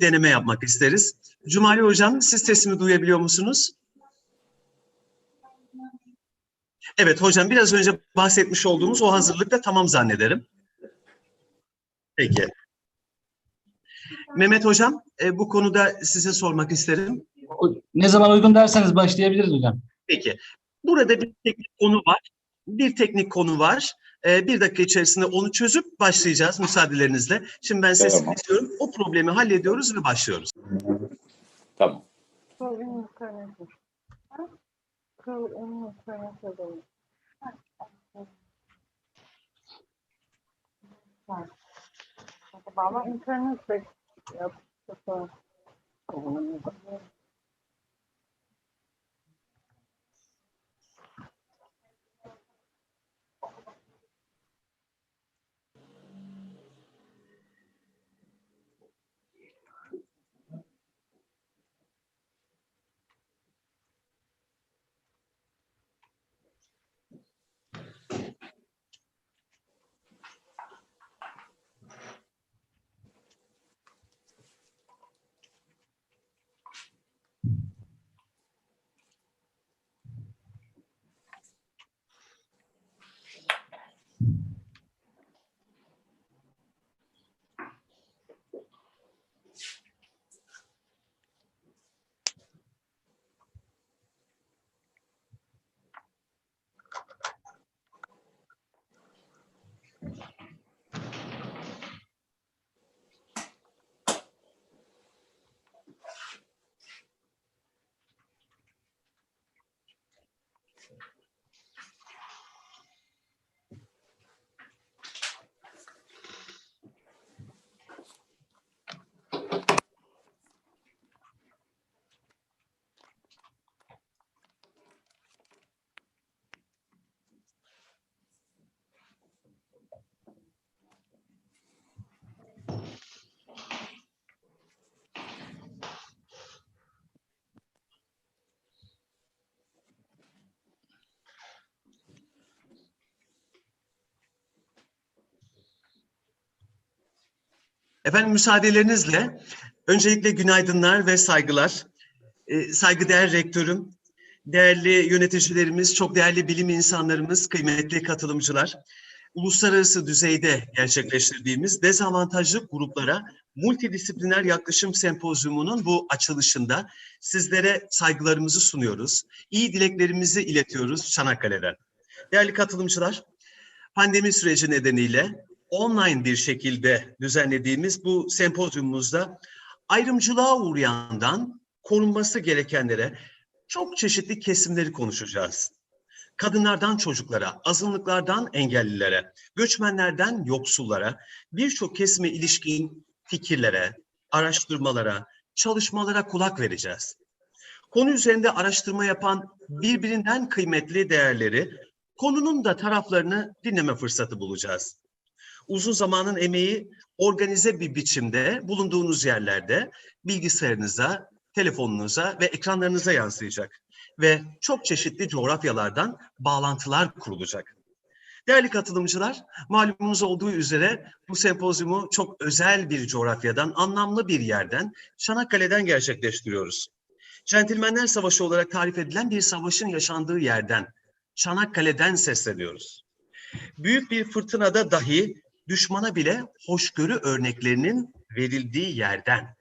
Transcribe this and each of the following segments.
deneme yapmak isteriz. Cumali Hocam siz sesimi duyabiliyor musunuz? Evet hocam biraz önce bahsetmiş olduğumuz o hazırlıkta tamam zannederim. Peki. Mehmet hocam e, bu konuda size sormak isterim. Ne zaman uygun derseniz başlayabiliriz hocam. Peki. Burada bir teknik konu var. Bir teknik konu var. Ee, bir dakika içerisinde onu çözüp başlayacağız müsaadelerinizle. Şimdi ben sesini Tamam. istiyorum. O problemi hallediyoruz ve başlıyoruz. Tamam. Yukarısı. Kıl en Efendim müsaadelerinizle öncelikle günaydınlar ve saygılar. Ee, saygıdeğer rektörüm, değerli yöneticilerimiz, çok değerli bilim insanlarımız, kıymetli katılımcılar. Uluslararası düzeyde gerçekleştirdiğimiz dezavantajlı gruplara multidisipliner yaklaşım sempozyumunun bu açılışında sizlere saygılarımızı sunuyoruz. İyi dileklerimizi iletiyoruz Çanakkale'den. Değerli katılımcılar, pandemi süreci nedeniyle online bir şekilde düzenlediğimiz bu sempozyumumuzda ayrımcılığa uğrayandan korunması gerekenlere çok çeşitli kesimleri konuşacağız. Kadınlardan çocuklara, azınlıklardan engellilere, göçmenlerden yoksullara, birçok kesime ilişkin fikirlere, araştırmalara, çalışmalara kulak vereceğiz. Konu üzerinde araştırma yapan birbirinden kıymetli değerleri, konunun da taraflarını dinleme fırsatı bulacağız uzun zamanın emeği organize bir biçimde bulunduğunuz yerlerde bilgisayarınıza, telefonunuza ve ekranlarınıza yansıyacak. Ve çok çeşitli coğrafyalardan bağlantılar kurulacak. Değerli katılımcılar, malumunuz olduğu üzere bu sempozyumu çok özel bir coğrafyadan, anlamlı bir yerden, Çanakkale'den gerçekleştiriyoruz. Centilmenler Savaşı olarak tarif edilen bir savaşın yaşandığı yerden, Çanakkale'den sesleniyoruz. Büyük bir fırtınada dahi düşmana bile hoşgörü örneklerinin verildiği yerden.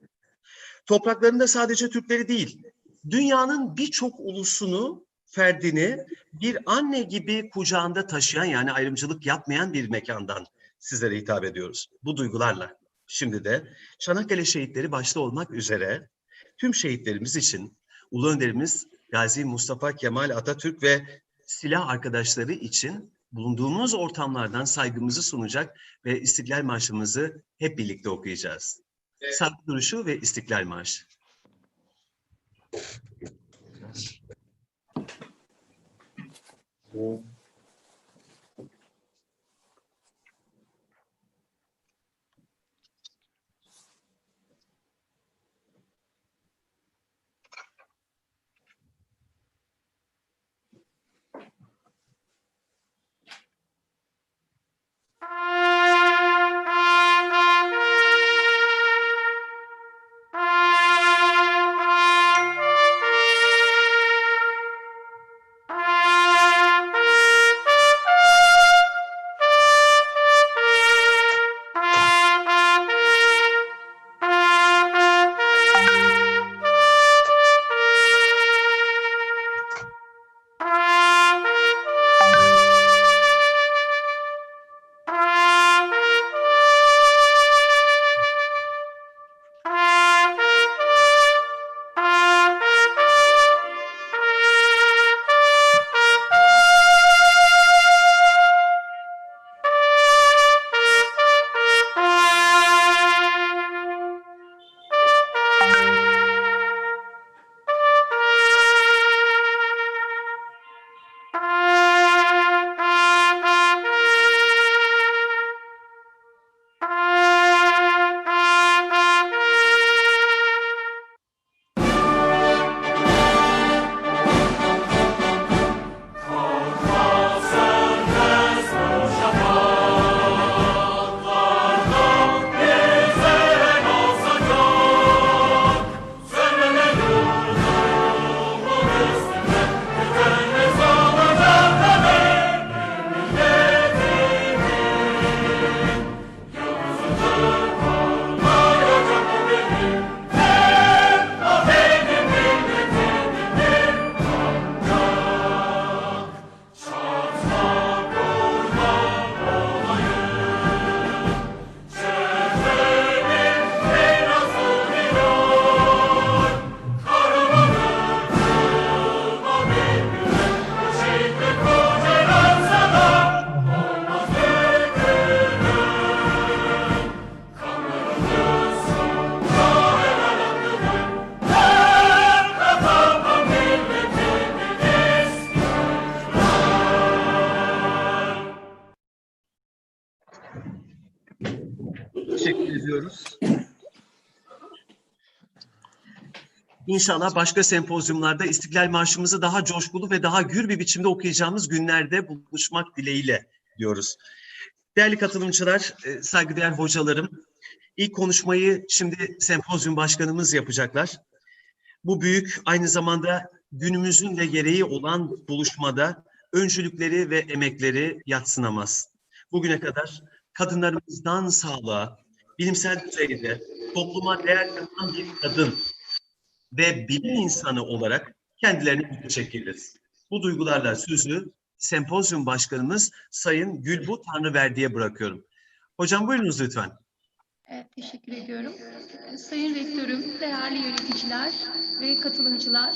Topraklarında sadece Türkleri değil, dünyanın birçok ulusunu, ferdini bir anne gibi kucağında taşıyan yani ayrımcılık yapmayan bir mekandan sizlere hitap ediyoruz. Bu duygularla. Şimdi de Çanakkale şehitleri başta olmak üzere tüm şehitlerimiz için Ulu Önderimiz Gazi Mustafa Kemal Atatürk ve silah arkadaşları için bulunduğumuz ortamlardan saygımızı sunacak ve İstiklal Marşı'mızı hep birlikte okuyacağız. Evet. Saygı duruşu ve İstiklal Marşı. Thank. İnşallah başka sempozyumlarda İstiklal Marşımızı daha coşkulu ve daha gür bir biçimde okuyacağımız günlerde buluşmak dileğiyle diyoruz. Değerli katılımcılar, e, saygıdeğer hocalarım, ilk konuşmayı şimdi sempozyum başkanımız yapacaklar. Bu büyük aynı zamanda günümüzün de gereği olan buluşmada öncülükleri ve emekleri yatsınamaz. Bugüne kadar kadınlarımızdan sağlığa, bilimsel düzeyde topluma değer katan bir kadın ve bilim insanı olarak kendilerini müteşekkiriz. Bu duygularla sözü sempozyum başkanımız Sayın Gülbu Tanrıverdi'ye bırakıyorum. Hocam buyurunuz lütfen. Evet, teşekkür ediyorum. Sayın Rektörüm, değerli yöneticiler ve katılımcılar,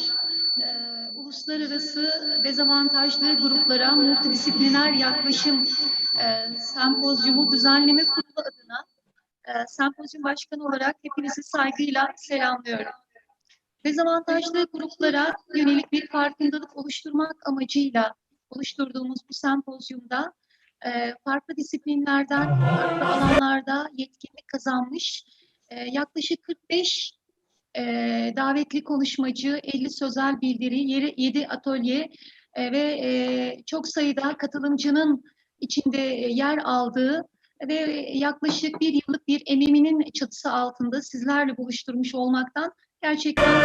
e, uluslararası dezavantajlı gruplara multidisipliner yaklaşım e, sempozyumu düzenleme kurulu adına e, sempozyum başkanı olarak hepinizi saygıyla selamlıyorum. Dezavantajlı gruplara yönelik bir farkındalık oluşturmak amacıyla oluşturduğumuz bu sempozyumda e, farklı disiplinlerden, farklı alanlarda yetkinlik kazanmış e, yaklaşık 45 e, davetli konuşmacı, 50 sözel bildiri, yeri- 7 atölye e, ve e, çok sayıda katılımcının içinde e, yer aldığı ve yaklaşık bir yıllık bir emiminin çatısı altında sizlerle buluşturmuş olmaktan gerçekten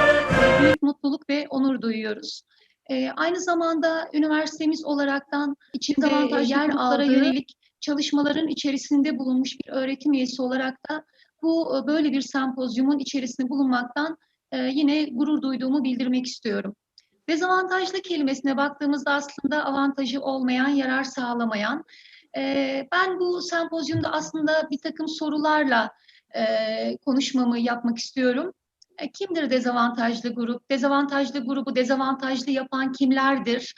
büyük mutluluk ve onur duyuyoruz. E, aynı zamanda üniversitemiz olaraktan içinde Dezavantajlı yer aldığı yönelik çalışmaların içerisinde bulunmuş bir öğretim üyesi olarak da bu e, böyle bir sempozyumun içerisinde bulunmaktan e, yine gurur duyduğumu bildirmek istiyorum. Dezavantajlı kelimesine baktığımızda aslında avantajı olmayan, yarar sağlamayan. E, ben bu sempozyumda aslında bir takım sorularla e, konuşmamı yapmak istiyorum. E, Kimdir dezavantajlı grup? Dezavantajlı grubu dezavantajlı yapan kimlerdir?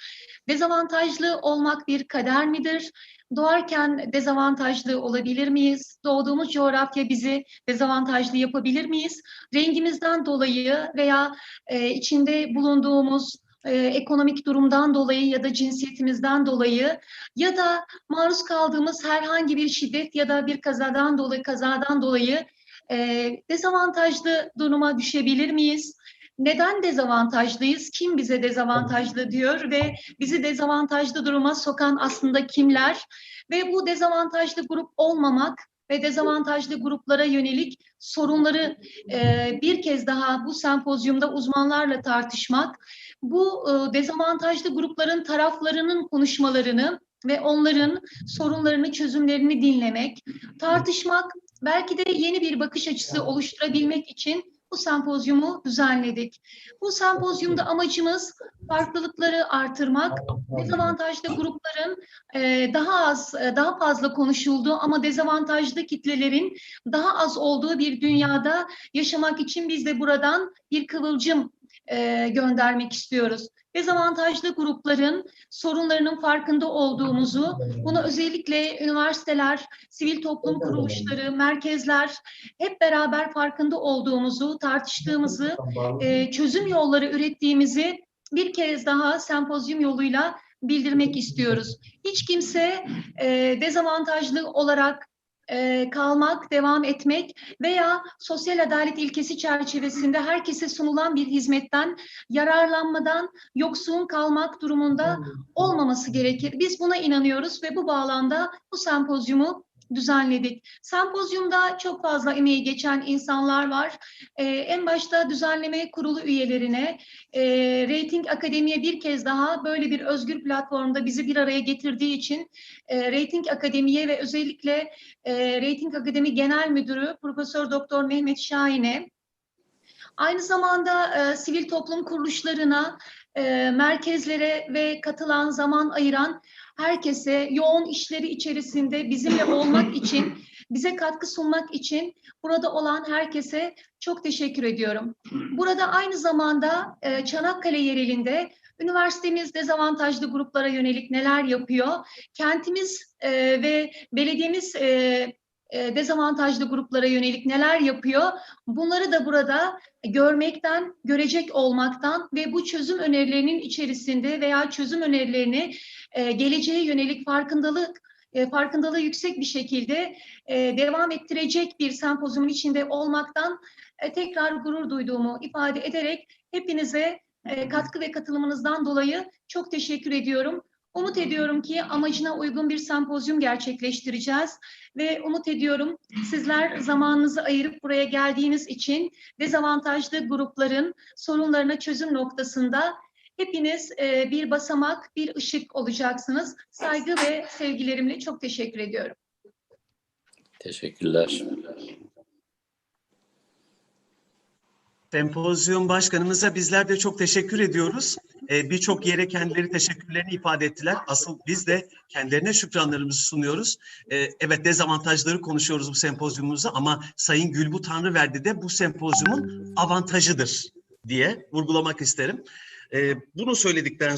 Dezavantajlı olmak bir kader midir? Doğarken dezavantajlı olabilir miyiz? Doğduğumuz coğrafya bizi dezavantajlı yapabilir miyiz? Rengimizden dolayı veya e, içinde bulunduğumuz e, ekonomik durumdan dolayı ya da cinsiyetimizden dolayı ya da maruz kaldığımız herhangi bir şiddet ya da bir kazadan dolayı kazadan dolayı e, dezavantajlı duruma düşebilir miyiz? Neden dezavantajlıyız? Kim bize dezavantajlı diyor ve bizi dezavantajlı duruma sokan aslında kimler? Ve bu dezavantajlı grup olmamak ve dezavantajlı gruplara yönelik sorunları e, bir kez daha bu sempozyumda uzmanlarla tartışmak, bu e, dezavantajlı grupların taraflarının konuşmalarını ve onların sorunlarını, çözümlerini dinlemek, tartışmak, belki de yeni bir bakış açısı oluşturabilmek için bu sempozyumu düzenledik. Bu sempozyumda amacımız farklılıkları artırmak, dezavantajlı grupların e, daha az, e, daha fazla konuşulduğu ama dezavantajlı kitlelerin daha az olduğu bir dünyada yaşamak için biz de buradan bir kıvılcım e, göndermek istiyoruz. Dezavantajlı grupların sorunlarının farkında olduğumuzu, bunu özellikle üniversiteler, sivil toplum kuruluşları, merkezler hep beraber farkında olduğumuzu, tartıştığımızı, e, çözüm yolları ürettiğimizi bir kez daha sempozyum yoluyla bildirmek istiyoruz. Hiç kimse e, dezavantajlı olarak e, kalmak, devam etmek veya sosyal adalet ilkesi çerçevesinde herkese sunulan bir hizmetten yararlanmadan yoksun kalmak durumunda olmaması gerekir. Biz buna inanıyoruz ve bu bağlamda bu sempozyumu düzenledik. Sempozyumda çok fazla emeği geçen insanlar var. Ee, en başta düzenleme kurulu üyelerine, e, Rating Akademi'ye bir kez daha böyle bir özgür platformda bizi bir araya getirdiği için e, Rating Akademi'ye ve özellikle e, Rating Akademi Genel Müdürü Profesör Doktor Mehmet Şahin'e, aynı zamanda e, sivil toplum kuruluşlarına, e, merkezlere ve katılan zaman ayıran herkese yoğun işleri içerisinde bizimle olmak için, bize katkı sunmak için burada olan herkese çok teşekkür ediyorum. Burada aynı zamanda e, Çanakkale yerelinde üniversitemiz dezavantajlı gruplara yönelik neler yapıyor? Kentimiz e, ve belediyemiz e, dezavantajlı gruplara yönelik neler yapıyor? Bunları da burada görmekten, görecek olmaktan ve bu çözüm önerilerinin içerisinde veya çözüm önerilerini e, geleceğe yönelik farkındalık e, farkındalığı yüksek bir şekilde devam ettirecek bir sempozyumun içinde olmaktan tekrar gurur duyduğumu ifade ederek hepinize katkı ve katılımınızdan dolayı çok teşekkür ediyorum. Umut ediyorum ki amacına uygun bir sempozyum gerçekleştireceğiz ve umut ediyorum sizler zamanınızı ayırıp buraya geldiğiniz için dezavantajlı grupların sorunlarına çözüm noktasında hepiniz e, bir basamak, bir ışık olacaksınız. Saygı ve sevgilerimle çok teşekkür ediyorum. Teşekkürler. Sempozyum başkanımıza bizler de çok teşekkür ediyoruz. Ee, Birçok yere kendileri teşekkürlerini ifade ettiler. Asıl biz de kendilerine şükranlarımızı sunuyoruz. Ee, evet dezavantajları konuşuyoruz bu sempozyumumuzda ama Sayın Gülbu Tanrıverdi de bu sempozyumun avantajıdır diye vurgulamak isterim. Ee, bunu söyledikten